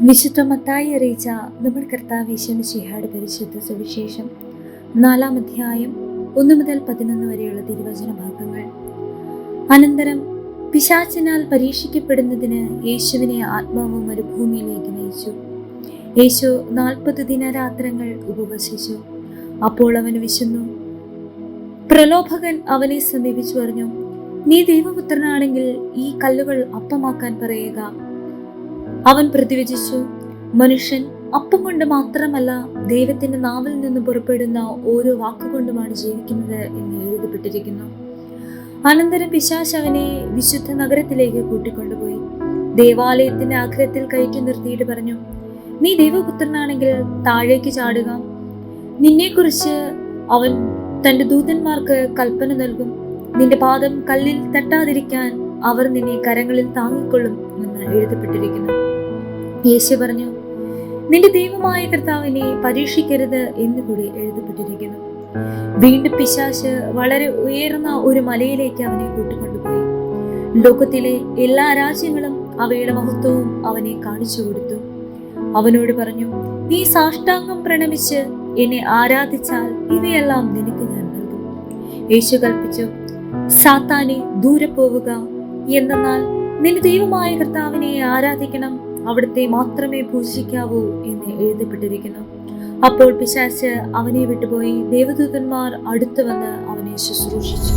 വിശുദ്ധ മത്തായി അറിയിച്ച നമ്മുടെ കർത്താവ് ശിഹാട് പരിശുദ്ധ സുവിശേഷം നാലാം അധ്യായം ഒന്ന് മുതൽ പതിനൊന്ന് വരെയുള്ള തിരുവചന ഭാഗങ്ങൾ. അനന്തരം പിശാചിനാൽ പരീക്ഷിക്കപ്പെടുന്നതിന് യേശുവിനെ ആത്മാവും ഒരു ഭൂമിയിലേക്ക് നയിച്ചു. യേശു നാൽപ്പത് ദിനരാത്രങ്ങൾ ഉപവസിച്ചു. അപ്പോൾ അവന് വിശന്നു. പ്രലോഭകൻ അവനെ സമീപിച്ചു പറഞ്ഞു നീ ദൈവപുത്രനാണെങ്കിൽ ഈ കല്ലുകൾ അപ്പമാക്കാൻ പറയുക. അവൻ പ്രതിവചിച്ചു മനുഷ്യൻ അപ്പം കൊണ്ട് മാത്രമല്ല ദൈവത്തിന്റെ നാവിൽ നിന്ന് പുറപ്പെടുന്ന ഓരോ വാക്കുകൊണ്ടുമാണ് ജീവിക്കുന്നത് എന്ന് എഴുതപ്പെട്ടിരിക്കുന്നു. അനന്തരം പിശാശ് അവനെ വിശുദ്ധ നഗരത്തിലേക്ക് കൂട്ടിക്കൊണ്ടുപോയി. ദേവാലയത്തിന്റെ ആഗ്രഹത്തിൽ കയറ്റി നിർത്തിയിട്ട് പറഞ്ഞു നീ ദൈവപുത്രനാണെങ്കിൽ താഴേക്ക് ചാടുക. നിന്നെക്കുറിച്ച് അവൻ തന്റെ ദൂതന്മാർക്ക് കൽപ്പന നൽകും. നിന്റെ പാദം കല്ലിൽ തട്ടാതിരിക്കാൻ അവർ നിന്നെ കരങ്ങളിൽ താങ്ങിക്കൊള്ളും എന്ന് എഴുതപ്പെട്ടിരിക്കുന്നു. യേശു പറഞ്ഞു നിന്റെ ദൈവമായ കർത്താവിനെ പരീക്ഷിക്കരുത് എന്ന് കൂടി എഴുതപ്പെട്ടിരിക്കുന്നു. വീണ്ടും പിശാശ് വളരെ ഉയർന്ന ഒരു മലയിലേക്ക് അവനെ കൂട്ടിക്കൊണ്ടുപോയി. ലോകത്തിലെ എല്ലാ രാജ്യങ്ങളും അവയുടെ മഹത്വവും അവനെ കാണിച്ചു കൊടുത്തു. അവനോട് പറഞ്ഞു നീ സാഷ്ടാംഗം പ്രണമിച്ച് എന്നെ ആരാധിച്ചാൽ ഇവയെല്ലാം നിനക്ക് ഞാൻ നൽകും. യേശു കൽപ്പിച്ചു സാത്താനെ ദൂരെ പോവുക. എന്നാൽ നിന്റെ ദൈവമായ കർത്താവിനെ ആരാധിക്കണം അവിടുത്തെ മാത്രമേ പൂജിക്കാവൂ എന്ന് എഴുതപ്പെട്ടിരിക്കുന്നു. അപ്പോൾ പിശാച്ച് അവനെ വിട്ടുപോയി. ദേവദൂതന്മാർ അടുത്തു വന്ന് അവനെ ശുശ്രൂഷിച്ചു.